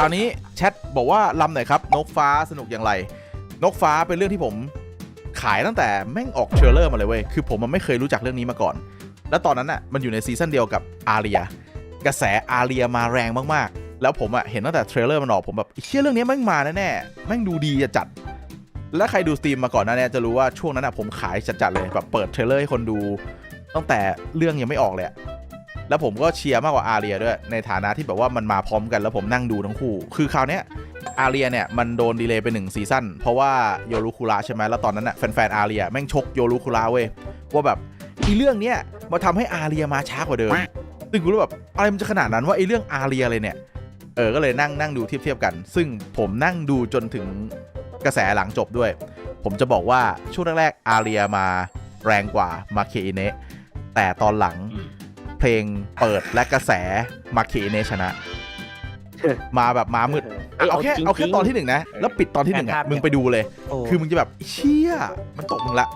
คราวนี้แชทบอกว่าลำหน่อยครับ นกฟ้าสนุกอย่างไร นกฟ้าเป็นเรื่องที่ผมขายตั้งแต่แม่งออกเทรลเลอร์มาเลยเว้ย คือผมมันไม่เคยรู้จักเรื่องนี้มาก่อน แล้วตอนนั้นอะมันอยู่ในซีซั่นเดียวกับอาเรีย กระแสอาเรียมาแรงมากๆ แล้วผมอะเห็นตั้งแต่เทรลเลอร์มันออกผมแบบเชื่อเรื่องนี้แม่งมาแน่ๆแม่งดูดีจะจัด และใครดูสตรีมมาก่อนหน้าเนี้จะรู้ว่าช่วงนั้นอะผมขายจัดๆเลยแบบเปิดเทรลเลอร์ให้คนดู ตั้งแต่เรื่องยังไม่ออกเลย แล้วผมก็เชียร์มากกว่าอาเรียด้วย ในฐานะที่แบบว่ามันมาพร้อมกันแล้วผมนั่งดูทั้งคู่ คือคราวเนี้ยอาเรียเนี่ยมันโดนดีเลย์ไปหนึ่งซีซั่นเพราะว่าโยรุคุระใช่ไหมแล้วตอนนั้นอะแฟนๆอาเรียแม่งชกโยรุคุระเว้ยว่าแบบอีเรื่องเนี้ยมาทำให้อาเรียมาช้ากว่าเดิมซึ่งกูรู้แบบอะไรมันจะขนาดนั้นว่าไอ้เรื่องอาเรียเลยเนี่ยเออก็เลยนั่งนั่งดูเทียบเทียบกัน ซึ่งผมนั่งดูจนถึงกระแสหลังจบด้วย ผมจะบอกว่าช่วงแรกๆอาเรียมาแรงกว่ามาเคอิเนะแต่ตอนหลัง เพลงเปิดและกระแสมาเคอิเนะชนะ มาแบบมามืดเอาแค่เอาแค่ตอนที่หนึ่งนะ แล้วปิดตอนที่หนึ่งแผนภาอะพมึงไปดูเลยโอ้คือมึงจะแบบเชี่ยมันตกมึงละ